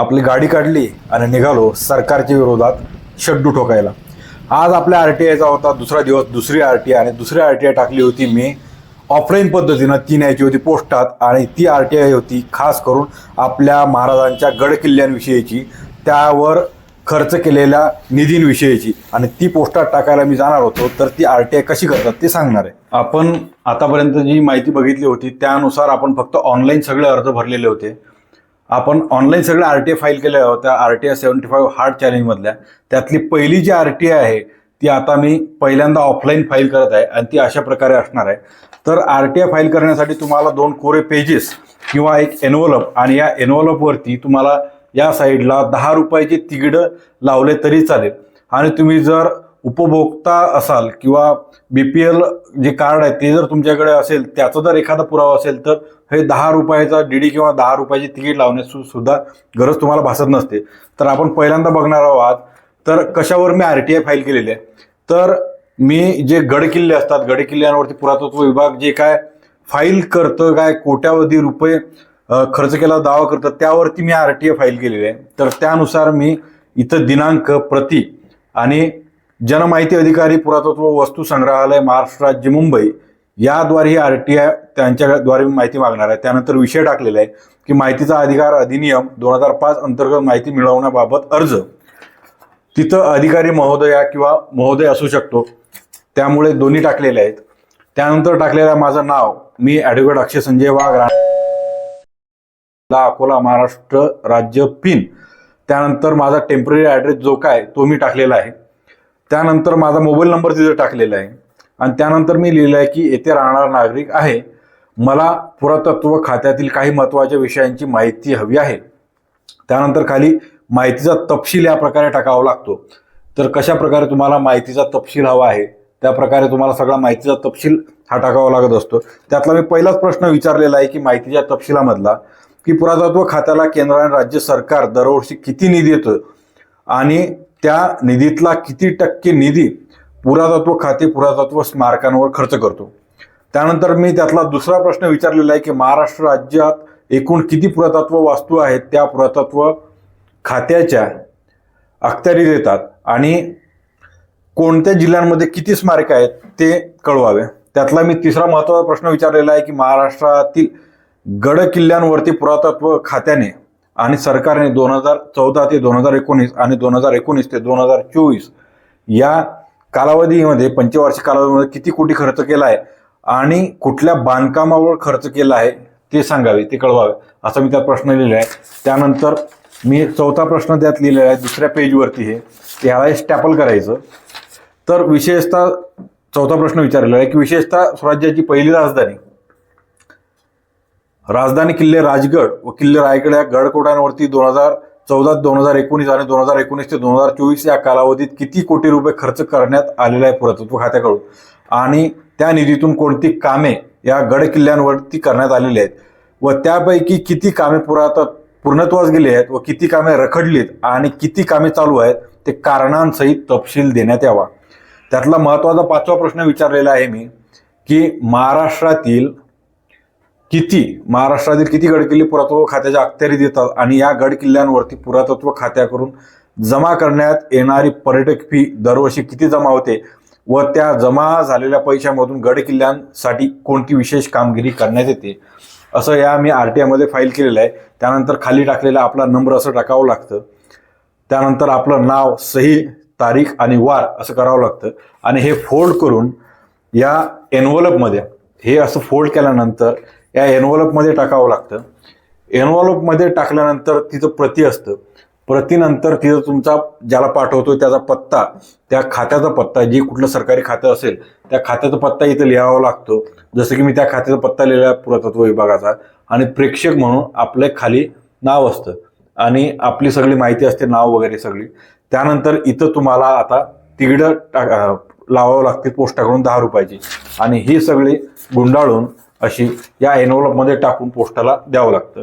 आपली गाडी काढली आणि निघालो सरकारच्या विरोधात शड्डू ठोकायला. आज आपल्या आर टी आयचा होता दुसरा दिवस दुसरी आर टी आय आणि दुसरी आर टी आय टाकली होती मी ऑफलाईन पद्धतीनं ती न्यायची होती पोस्टात आणि ती आर टी आय होती खास करून आपल्या महाराजांच्या गडकिल्ल्यांविषयीची त्यावर खर्च केलेल्या निधींविषयीची. आणि ती पोस्टात टाकायला मी जाणार होतो तर ती आर टी आय कशी करतात ते सांगणार आहे. आपण आतापर्यंत जी माहिती बघितली होती त्यानुसार आपण फक्त ऑनलाईन सगळे अर्ज भरलेले होते. आपण ऑनलाईन सगळ्या आर टी आय फाईल केल्या होत्या R T I seventy five hard चॅलेंजमधल्या त्यातली पहिली जी आर टी आय आहे ती आता मी पहिल्यांदा ऑफलाईन फाईल करत आहे आणि ती अशा प्रकारे असणार आहे. तर आर टी आय फाईल करण्यासाठी तुम्हाला दोन कोरे पेजेस किंवा एक एनवलप आणि या एनवलपवरती तुम्हाला या साईडला दहा रुपयाचे तिकीडं लावले तरी चालेल. आणि तुम्ही जर उपभोक्ता असाल किंवा बी पी एल जे कार्ड आहे ते जर तुमच्याकडे असेल त्याचा जर एखादा पुरावा असेल तर हे दहा रुपयाचा डी डी किंवा दहा रुपयाचे तिकीट लावण्याची सुद्धा गरज तुम्हाला भासत नसते. तर आपण पहिल्यांदा बघणार आहोत तर कशावर मी आर टी आय फाईल केलेली आहे? तर मी जे गडकिल्ले असतात गडकिल्ल्यांवरती पुरातत्व विभाग जे काय फाईल करतं काय कोट्यावधी रुपये खर्च केला दावा करतं त्यावरती मी आर टी आय फाईल केलेली आहे. तर त्यानुसार मी इथं दिनांक प्रती आणि जनमाहिती अधिकारी पुरातत्व वस्तू संग्रहालय महाराष्ट्र राज्य मुंबई याद्वारे ही आर टी आय त्यांच्याद्वारे मी माहिती मागणार आहे. त्यानंतर विषय टाकलेला आहे की माहितीचा अधिकार अधिनियम दोन हजार पाच अंतर्गत माहिती मिळवण्याबाबत अर्ज. तिथं अधिकारी महोदया किंवा महोदय असू शकतो. त्यामुळे दोन्ही टाकलेले आहेत. त्यानंतर टाकलेलं आहे माझं नाव. मी ॲडव्होकेट अक्षय संजय वाघ ला अकोला महाराष्ट्र राज्य पिन त्यानंतर माझा टेंपररी ॲड्रेस जो काय तो मी टाकलेला आहे. त्यानंतर माझा मोबाईल नंबर तिथे टाकलेला आहे. आणि त्यानंतर मी लिहिलं आहे की येथे राहणारा नागरिक आहे. मला पुरातत्व खात्यातील काही महत्त्वाच्या विषयांची माहिती हवी आहे. त्यानंतर खाली माहितीचा तपशील या प्रकारे टाकावा लागतो. तर कशा प्रकारे तुम्हाला माहितीचा तपशील हवा आहे त्या प्रकारे तुम्हाला सगळा माहितीचा तपशील हा टाकावा लागत असतो. त्यातला मी पहिलाच प्रश्न विचारलेला आहे की माहितीच्या तपशिलामधला की पुरातत्व खात्याला केंद्र आणि राज्य सरकार दरवर्षी किती निधी येतो आणि त्या निधीतला किती टक्के निधी पुरातत्व खाते पुरातत्व स्मारकांवर खर्च करतो? त्यानंतर मी त्यातला दुसरा प्रश्न विचारलेला आहे की महाराष्ट्र राज्यात एकूण किती पुरातत्व वास्तू आहेत? त्या पुरातत्व खात्याच्या अखत्यारीत येतात आणि कोणत्या जिल्ह्यांमध्ये किती स्मारक आहेत ते कळवावे? त्यातला मी तिसरा महत्त्वाचा प्रश्न विचारलेला आहे की महाराष्ट्रातील गड किल्ल्यांवरती पुरातत्व खात्याने आणि सरकारने दोन हजार चौदा ते दोन हजार एकोणीस आणि दोन हजार एकोणीस ते दोन हजार चोवीस या कालावधीमध्ये पंचवार्षिक कालावधीमध्ये किती कोटी खर्च केला आहे आणि कुठल्या बांधकामावर खर्च केला आहे ते सांगावे ते कळवावे असा मी त्यात प्रश्न लिहिला आहे. त्यानंतर मी चौथा प्रश्न त्यात लिहिलेला आहे दुसऱ्या पेजवरती हे त्याला स्टॅपल करायचं. तर विशेषतः चौथा प्रश्न विचारलेला आहे की विशेषतः स्वराज्याची पहिली राजधानी राजधानी किल्ले राजगड व किल्ले रायगड या गडकोटांवरती दोन हजार चौदा दोन हजार एकोणीस आणि दोन हजार एकोणीस ते दोन हजार चोवीस या कालावधीत किती कोटी रुपये खर्च करण्यात आलेला आहे पुरातत्व खात्याकडून? आणि त्या निधीतून कोणती कामे या गड किल्ल्यांवरती करण्यात आलेली आहेत? व त्यापैकी किती कामे पुरातत्व पूर्णत्वास गेली आहेत? व किती कामे रखडलीत? आणि किती कामे चालू आहेत? ते कारणांसहित तपशील देण्यात यावा. त्यातला महत्त्वाचा पाचवा प्रश्न विचारलेला आहे मी की महाराष्ट्रातील किती महाराष्ट्रातील किती गडकिल्ले पुरातत्व खात्याच्या अखत्यारीत येतात आणि या गड किल्ल्यांवरती पुरातत्व खात्याकडून जमा करण्यात येणारी पर्यटक फी दरवर्षी किती जमा होते व त्या जमा झालेल्या पैशामधून गड किल्ल्यांसाठी कोणती विशेष कामगिरी करण्यात येते? असं या मी आर टी आयमध्ये फाईल केलेलं आहे. त्यानंतर खाली टाकलेला आपला नंबर असं टाकावं लागतं. त्यानंतर आपलं नाव सही तारीख आणि वार असं करावं लागतं. आणि हे फोल्ड करून या एनवलपमध्ये हे असं फोल्ड केल्यानंतर या एनवलपमध्ये टाकावं लागतं. एनवलपमध्ये टाकल्यानंतर तिचं प्रती असतं. प्रतीनंतर तिथं तुमचा ज्याला पाठवतो त्याचा पत्ता त्या खात्याचा पत्ता जे कुठलं सरकारी खातं असेल त्या खात्याचा पत्ता इथं लिहावा लागतो. जसं की मी त्या खात्याचा पत्ता लिहिला पुरातत्व विभागाचा आणि प्रेक्षक म्हणून आपलं खाली नाव असतं. आणि आपली सगळी माहिती असते नाव वगैरे सगळी. त्यानंतर इथं तुम्हाला आता तिकीडं टाक लावावं लागते पोस्टाकडून दहा रुपयाची. आणि ही सगळी गुंडाळून अशी या एनवलपमध्ये टाकून पोस्टाला द्यावं लागतं.